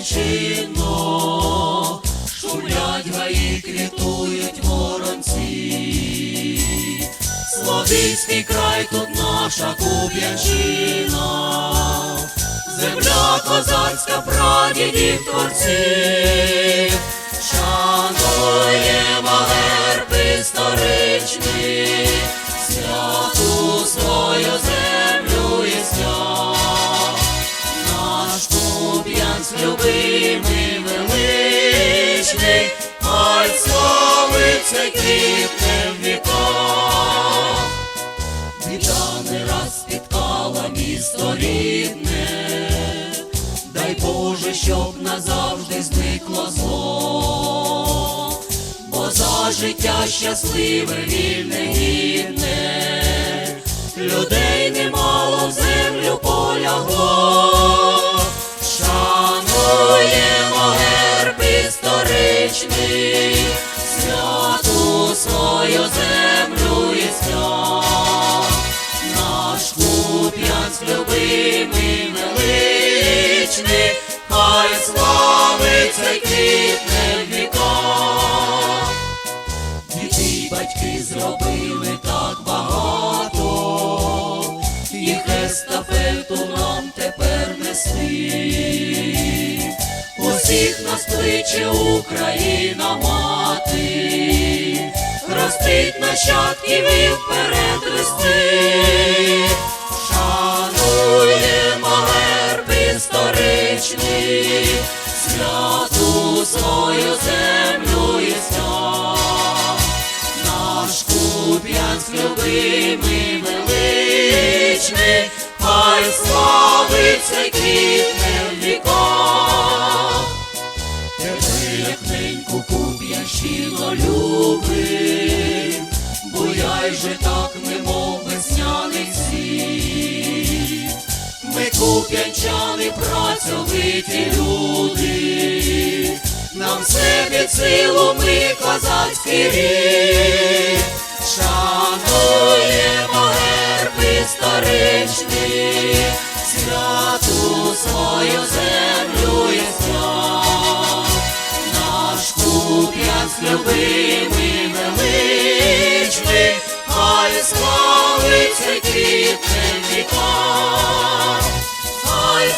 нечинно, шумлять гаї, квітують воронці, Слов'янський край тут наша Куб'янщина, земля козацька прадідів творців, шануємо герб історичний, святу свою землю і свят. Куп'янськ любимий, величний, хай славиться квітне в віках. Біда не раз спіткала місто рідне, дай Боже, щоб назавжди зникло зло, бо за життя щасливе, вільне, гідне, людей історичний, святу свою землю і свят. Наш Куп'янськ любимий, величний, хай славиться й квітне в віках. Діти й батьки зробили так багато, їх естафету нам тепер нести. Усіх нас кличе Україна мати, ростить нащадків і вперед вести. Шануємо герб історичний, святу свою землю і свят. Наш Куп'янськ любимий, величний, хай славиться же так, немов весняний світ. Ми куп'янчани працьовиті люди, нам все під силу ми козацький рід, шануємо герб історичний, святу свою землю і свят. Наш Куп'янськ любимий, хай